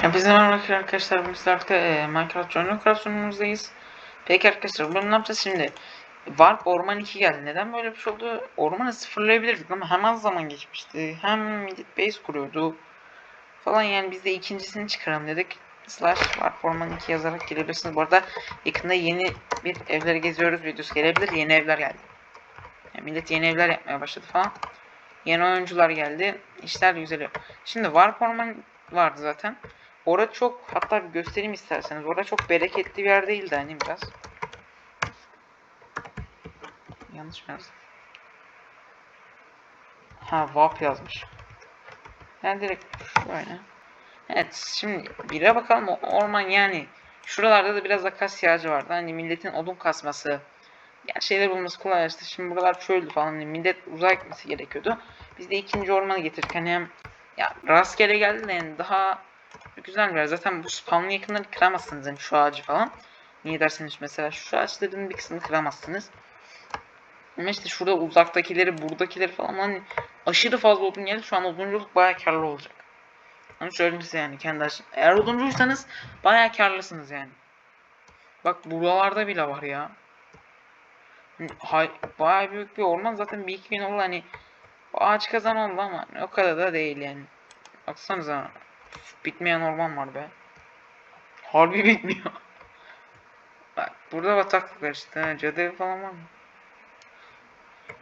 Hepinize merhaba arkadaşlar. Bugün sizlerle e, Minecraft Journal sunumumuzdayız. Peki arkadaşlar bunu ne yapacağız şimdi? Warp Orman 2 geldi. Neden böyle bir şey oldu? Ormanı sıfırlayabilirdik ama hem az zaman geçmişti. Hem millet base kuruyordu. Falan yani biz de ikincisini çıkaralım dedik. Slash Warp Orman 2 yazarak gelebilirsiniz. Bu arada yakında yeni bir evleri geziyoruz videosu gelebilir. Yeni evler geldi. Yani millet yeni evler yapmaya başladı falan. Yeni oyuncular geldi. İşler yüzeliyor. Şimdi Warp Orman vardı zaten. Orada çok hatta göstereyim isterseniz. Orada çok bereketli bir yer değildi hani biraz. Yanlış mı yazdım? Ha VAP yazmış. Yani direkt şöyle. Evet şimdi bire bakalım orman yani. Şuralarda da biraz akasya ağacı vardı. Hani milletin odun kasması. Yani şeyler bulması kolaylaştı. Şimdi buralar çöldü falan. Hani millet uzağa gitmesi gerekiyordu. Biz de ikinci ormanı getirdik. Hani hem ya rastgele geldi de yani daha güzel bir. Zaten bu spawnlı yakınları kıramazsınız yani şu ağacı falan. Niye derseniz mesela şu ağaçların bir kısmını kıramazsınız. Ama işte şurada uzaktakileri, buradakileri falan hani aşırı fazla odun geldi. Şu an odunculuk bayağı karlı olacak. Onu söyleyeyim size yani kendi açım. Eğer oduncuysanız bayağı karlısınız yani. Bak buralarda bile var ya. Hay, bayağı büyük bir orman zaten bir iki gün oldu hani ağaç kazan oldu ama o kadar da değil yani. Baksanıza bitmeyen orman var be. Harbi bitmiyor. Bak burada bataklık var işte. Cadı falan var mı?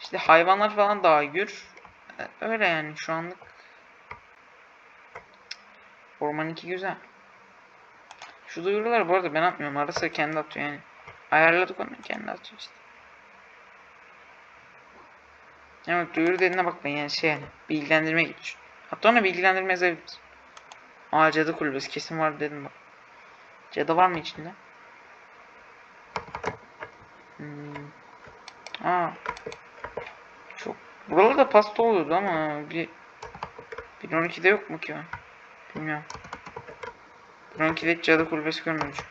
İşte hayvanlar falan daha gür. Ee, Öyle yani şu anlık. Orman 2 güzel. Şu duyurular bu arada ben atmıyorum. Arası kendi atıyor yani. Ayarladık onu kendi atıyor işte. Evet duyuru dediğine bakmayın yani şey yani bilgilendirme. Hatta onu bilgilendirme yazabiliriz. Aa cadı kulübesi kesin var dedim bak. Cadı var mı içinde? Hmm. Aa. Çok. Buralarda pasta oluyordu ama bir 1.12'de yok mu ki o? Bilmiyorum. 1.12'de hiç cadı kulübesi görmedim.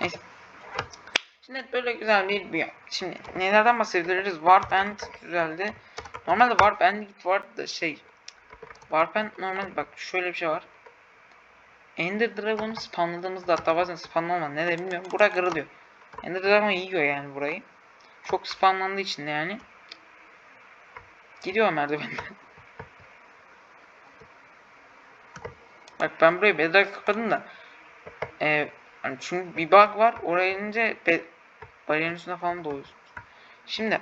Neyse. Şimdi böyle güzel bir, bir şimdi nelerden bahsedebiliriz? Warp End güzeldi. Normalde Warp End vardı da şey Warp End normal bak şöyle bir şey var. Ender Dragon'u spawnladığımızda hatta bazen spawnlama ne de bilmiyorum. Bura kırılıyor. Ender Dragon yiyor yani burayı. Çok spawnlandığı için yani. Gidiyor merdivenden. Bak ben burayı bedrock kapadım da. Ee, hani çünkü bir bug var. Oraya inince bariyerin üstüne falan doğuyorsunuz. Şimdi.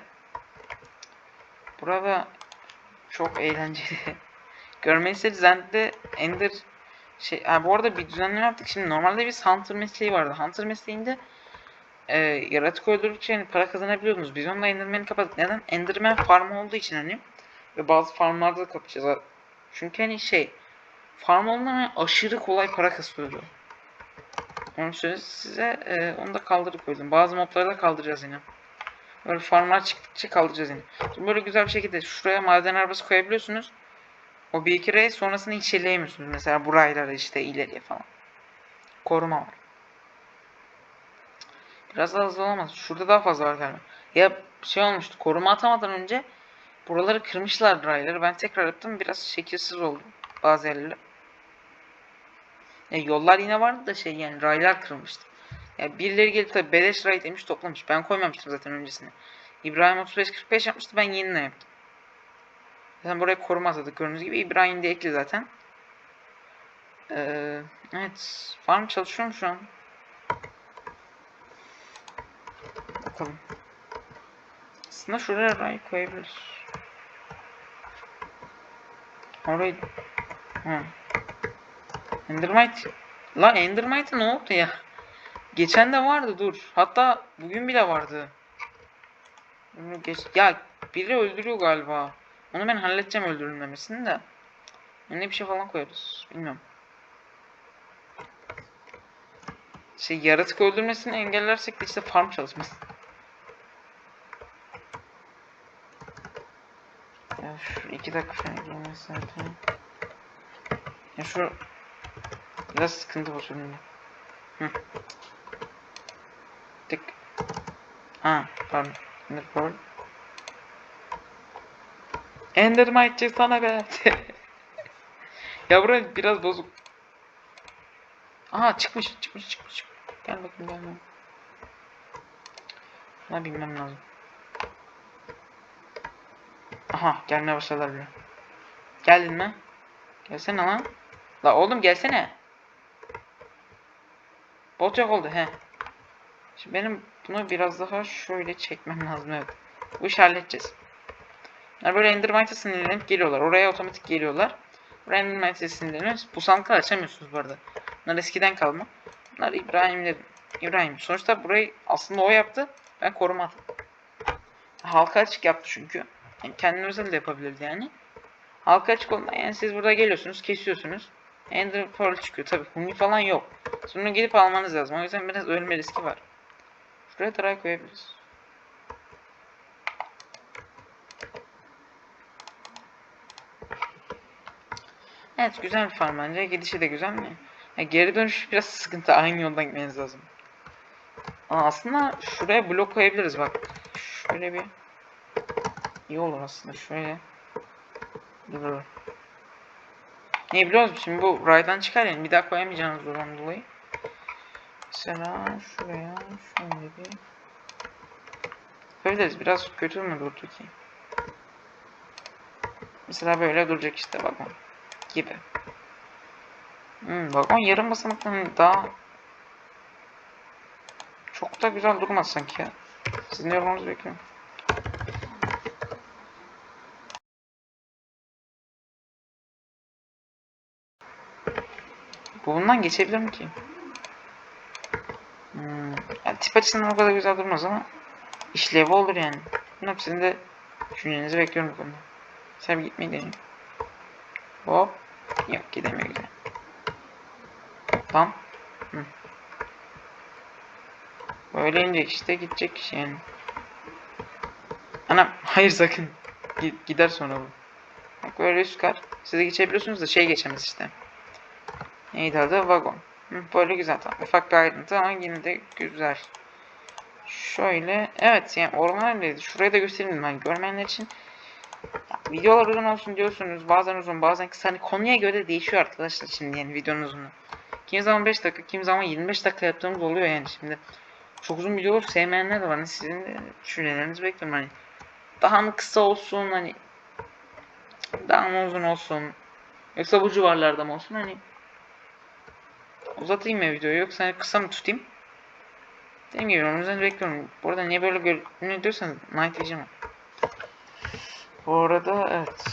Burada çok eğlenceli. Görmesi Zend'de Ender şey ha, bu arada bir düzenleme yaptık. Şimdi normalde biz Hunter mesleği vardı. Hunter mesleğinde e, yaratık öldürdükçe yani para kazanabiliyordunuz. Biz onunla Enderman'i kapattık. Neden? Enderman farm olduğu için hani ve bazı farmlarda da kapatacağız. Çünkü hani şey farm olduğunda aşırı kolay para kasıyordu. Onu söyleyeyim size e, onu da kaldırıp koydum. Bazı mobları da kaldıracağız yine. Böyle farmlar çıktıkça kaldıracağız yine. Şimdi böyle güzel bir şekilde şuraya maden arabası koyabiliyorsunuz. O bir iki rey sonrasını hiç elleyemiyorsunuz. Mesela bu raylara işte ileriye falan. Koruma var. Biraz daha hızlı olamaz. Şurada daha fazla var galiba. Ya şey olmuştu. Koruma atamadan önce buraları kırmışlar rayları. Ben tekrar attım. Biraz şekilsiz oldu. Bazı yerleri. Ya yollar yine vardı da şey yani raylar kırılmıştı. Ya birileri gelip tabi beleş ray demiş toplamış. Ben koymamıştım zaten öncesine. İbrahim 35-45 yapmıştı. Ben yeniden yaptım. Zaten buraya koruma atadık gördüğünüz gibi. İbrahim de ekli zaten. Ee, evet. Farm çalışıyor mu şu an? Bakalım. Aslında şuraya ray koyabiliriz. Orayı... Hı. Endermite. La Endermite ne oldu ya? Geçen de vardı dur. Hatta bugün bile vardı. Geç... Ya biri öldürüyor galiba. Onu ben halledeceğim öldürülmemesini de. Ne bir şey falan koyarız. Bilmiyorum. Şey yaratık öldürmesini engellersek de işte farm çalışması. Ya şu iki dakika falan gelmesi zaten. Ya şu biraz sıkıntı bu sorunla. Hı. Tık. Ha pardon. Ender Pearl. Endermite sana be. ya burası biraz bozuk. Aha çıkmış çıkmış çıkmış. çıkmış. Gel bakayım gel bakayım. Buna bilmem lazım. Aha gelmeye başladılar bile. Geldin mi? Gelsene lan. La oğlum gelsene. Bot yok oldu he. Şimdi benim bunu biraz daha şöyle çekmem lazım evet. Bu işi halledeceğiz. Yani böyle Endermite'e sinirlenip geliyorlar. Oraya otomatik geliyorlar. Buraya Endermite'e sinirlenip bu sandıkları açamıyorsunuz bu arada. Bunlar eskiden kalma. Bunlar İbrahim'le İbrahim. Sonuçta burayı aslında o yaptı. Ben korumadım. Halka açık yaptı çünkü. Yani kendine özel de yapabilirdi yani. Halka açık olduğunda yani siz burada geliyorsunuz, kesiyorsunuz. Ender Pearl çıkıyor. Tabi huni falan yok. Sonra gidip almanız lazım. O yüzden biraz ölme riski var. Şuraya try koyabiliriz. Evet güzel bir farm bence. Gidişi de güzel mi? Ya geri dönüş biraz sıkıntı. Aynı yoldan gitmeniz lazım. Aa, aslında şuraya blok koyabiliriz bak. Şöyle bir iyi olur aslında şöyle. Dur. Ne biliyor musun? Şimdi bu raydan çıkar yani bir daha koyamayacağınız olan dolayı. Mesela şuraya şöyle bir Koyabiliriz. Biraz kötü mü durdu ki? Mesela böyle duracak işte vagon gibi. Hmm, vagon yarım basamaktan daha çok da güzel durmaz sanki ya. Sizin yorumunuzu bekliyorum. Bu bundan geçebilir mi ki? Hmm. Yani tip açısından o kadar güzel durmaz ama işlevi olur yani. Bunun hepsini de düşüncenizi bekliyorum bu konuda. Sen gitmeyi deneyim. Hop. Yok gidemiyor. Hı. Böyle inecek işte gidecek yani. Anam hayır sakın. Gid- gider sonra bu. Bak böyle üst kat. Siz de geçebiliyorsunuz da şey geçemez işte. Neydi adı? Vagon. Hı, böyle güzel tamam. Ufak bir ayrıntı ama yine de güzel. Şöyle. Evet yani orman öyleydi. Şurayı da göstereyim ben görmeyenler için. Videolar uzun olsun diyorsunuz. Bazen uzun bazen kısa. Hani konuya göre değişiyor arkadaşlar şimdi yani videonun uzunluğu. Kimi zaman 5 dakika, kimi zaman 25 dakika yaptığımız oluyor yani şimdi. Çok uzun videolar sevmeyenler de var. Hani sizin düşüncelerinizi bekliyorum hani. Daha mı kısa olsun hani. Daha mı uzun olsun. Yoksa bu civarlarda mı olsun hani. Uzatayım mı videoyu yoksa hani kısa mı tutayım? Dediğim gibi yüzden bekliyorum. Bu arada niye böyle görünüyor diyorsanız Night diyeceğim. Bu arada evet.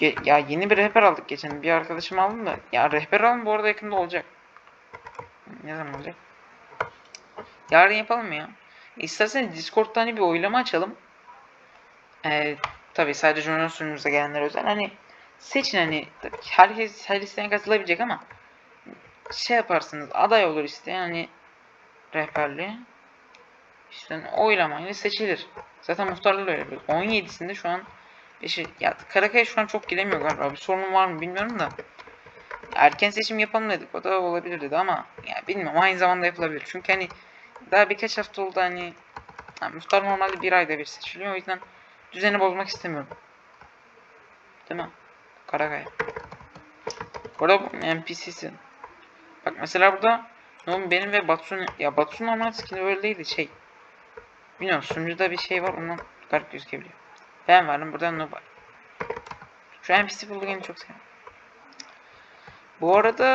Ge- ya yeni bir rehber aldık geçen. Bir arkadaşım aldım da. Ya rehber alın bu arada yakında olacak. Ne zaman olacak? Yarın yapalım ya? İsterseniz Discord'da hani bir oylama açalım. Ee, tabii sadece Jonas sunucumuza gelenler özel. Hani seçin hani herkes her isteyen katılabilecek ama şey yaparsınız aday olur isteyen hani rehberliğe. İşte hani oylamayla seçilir. Zaten muhtarlar öyle yapıyor. 17'sinde şu an Beşi, ya Karakaya şu an çok gidemiyor galiba. Bir sorun var mı bilmiyorum da. Erken seçim yapalım dedik. O da olabilir dedi ama ya bilmiyorum aynı zamanda yapılabilir. Çünkü hani daha birkaç hafta oldu hani yani muhtar normalde bir ayda bir seçiliyor. O yüzden düzeni bozmak istemiyorum. Değil mi? Karakaya. Burada bu NPC'si. Bak mesela burada benim ve Batsu'nun ya Batsu normal skin'i öyle değildi şey. Bilmiyorum sunucuda bir şey var ondan garip gözükebiliyor. Ben varım burada Noob var. Şu NPC plugin'i çok seviyorum. Bu arada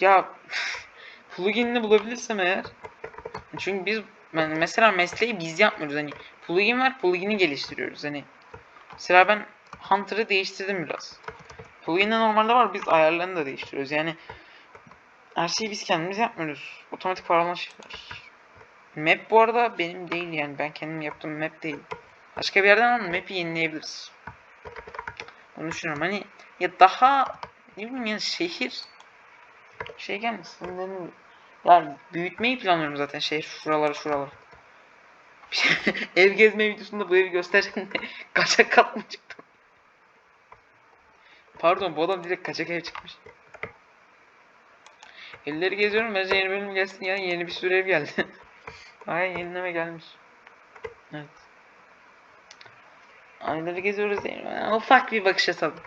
ya plugin'ini bulabilirsem eğer çünkü biz yani mesela mesleği biz yapmıyoruz hani plugin var plugin'i geliştiriyoruz hani mesela ben Hunter'ı değiştirdim biraz. Plugin'de normalde var biz ayarlarını da değiştiriyoruz yani her şeyi biz kendimiz yapmıyoruz. Otomatik paralama şeyler. Map bu arada benim değil yani ben kendim yaptığım map değil. Başka bir yerden map'i yenileyebiliriz. Onu düşünüyorum hani ya daha ne bileyim yani şehir şey gelmesin bileyim. Yani büyütmeyi planlıyorum zaten şehir şuraları şuraları. ev gezme videosunda bu evi göstereceğim de kaçak kat mı çıktı? Pardon bu adam direkt kaçak ev çıkmış. Evleri geziyorum bence yeni bölüm gelsin ya yeni bir sürü ev geldi. Ay yenileme gelmiş. Evet. Ayları geziyoruz değil mi? Ufak bir bakış atalım.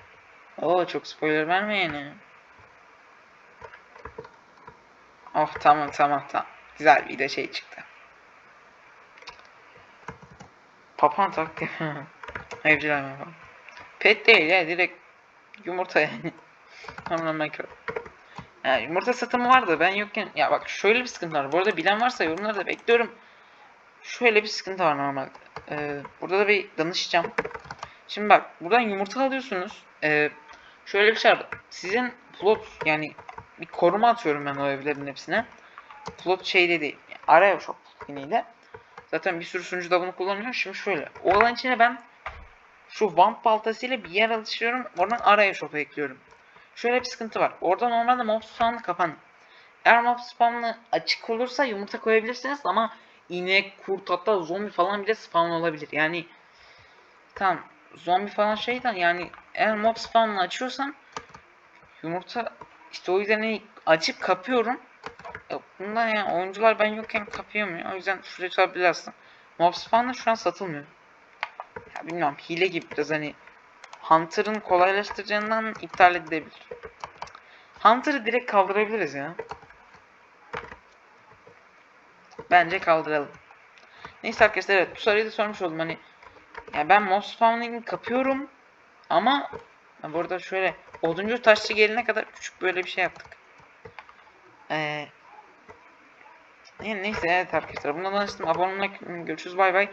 Oo çok spoiler verme yani. Oh tamam tamam tamam. Güzel bir de şey çıktı. Papan taktiği. Evciler mi. Pet değil ya direkt yumurta yani. Tamam Tamamen makyaj. Ya yumurta satımı vardı ben yokken. Ya bak şöyle bir sıkıntı var. Bu arada bilen varsa yorumlarda bekliyorum. Şöyle bir sıkıntı var normalde. Ee, burada da bir danışacağım. Şimdi bak buradan yumurta alıyorsunuz. Ee, şöyle bir şey var. Sizin plot yani bir koruma atıyorum ben o evlerin hepsine. Plot şeyle değil. Yani araya shop yine Zaten bir sürü sunucu da bunu kullanıyor. Şimdi şöyle. O alan içine ben şu vamp baltasıyla bir yer alıştırıyorum. Oradan araya shop'a ekliyorum. Şöyle bir sıkıntı var. Orada normalde mob spawn'ı kapan. Eğer mob spawn'ı açık olursa yumurta koyabilirsiniz ama inek, kurt hatta zombi falan bile spawn olabilir. Yani tamam zombi falan şeyden yani eğer mob spawn'ı açıyorsam yumurta işte o yüzden hani açıp kapıyorum. Ya bundan yani oyuncular ben yokken kapayamıyor. O yüzden şuraya tutabilir aslında. Mob spawn'ı şu an satılmıyor. Ya bilmiyorum hile gibi biraz hani Hunter'ın kolaylaştıracağından iptal edilebilir. Hunter'ı direkt kaldırabiliriz ya. Bence kaldıralım. Neyse arkadaşlar evet bu soruyu da sormuş oldum hani. Ya ben mob spawning'i kapıyorum ama ya bu arada şöyle oduncu taşçı gelene kadar küçük böyle bir şey yaptık. Ee, neyse evet arkadaşlar bundan danıştım. Abone olmak görüşürüz bay bay.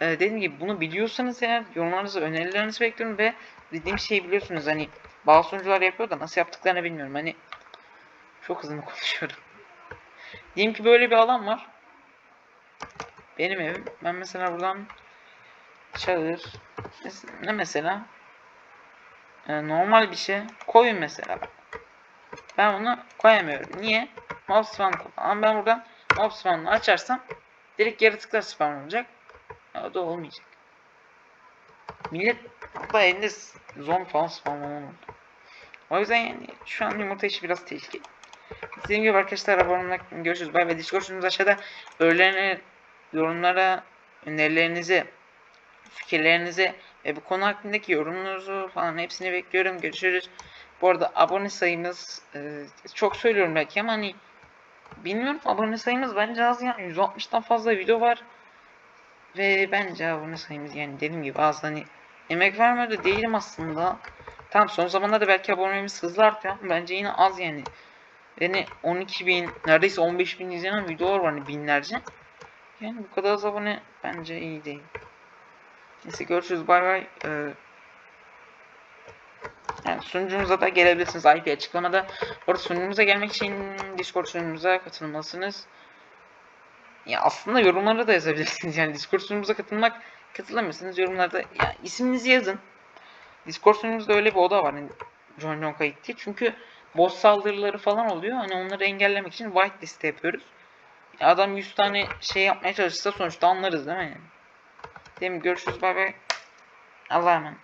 Ee, dediğim gibi bunu biliyorsanız eğer yorumlarınızı önerilerinizi bekliyorum ve dediğim şeyi biliyorsunuz hani bazı sunucular yapıyor da nasıl yaptıklarını bilmiyorum hani çok hızlı konuşuyorum. Diyelim ki böyle bir alan var. Benim evim. Ben mesela buradan çağır ne mesela Ee, normal bir şey koyun mesela. Ben bunu koyamıyorum. Niye? Mob spawn Ama ben buradan mob spawn'ı açarsam direkt yaratıklar spawn olacak. O da olmayacak. Millet hatta elinde zombi falan spawn oldu. O yüzden yani şu an yumurta işi biraz tehlikeli. Dediğim gibi arkadaşlar abone olmak görüşürüz. Bay bay. Discord sunucumuz aşağıda öğelerine, yorumlara, önerilerinizi, fikirlerinizi ve bu konu hakkındaki yorumunuzu falan hepsini bekliyorum. Görüşürüz. Bu arada abone sayımız e, çok söylüyorum belki ama hani bilmiyorum abone sayımız bence az yani 160'tan fazla video var. Ve bence abone sayımız yani dediğim gibi az hani emek vermiyor değilim aslında. Tamam son zamanlarda belki abonemiz hızlı artıyor ama bence yine az yani. Yani 12 bin neredeyse 15 bin izlenen videolar var hani binlerce. Yani bu kadar az abone bence iyi değil. Neyse görüşürüz bay bay. Ee, yani sunucumuza da gelebilirsiniz IP açıklamada. Orada sunucumuza gelmek için Discord sunucumuza katılmalısınız. Ya aslında yorumlara da yazabilirsiniz. Yani Discord sunucumuza katılmak katılamıyorsanız yorumlarda ya isminizi yazın. Discord sunucumuzda öyle bir oda var. Hani John John kayıt. Çünkü boss saldırıları falan oluyor. Hani onları engellemek için white liste yapıyoruz. Ya adam 100 tane şey yapmaya çalışsa sonuçta anlarız değil mi? Yani? Değil mi? Görüşürüz bay bay. Allah'a emanet.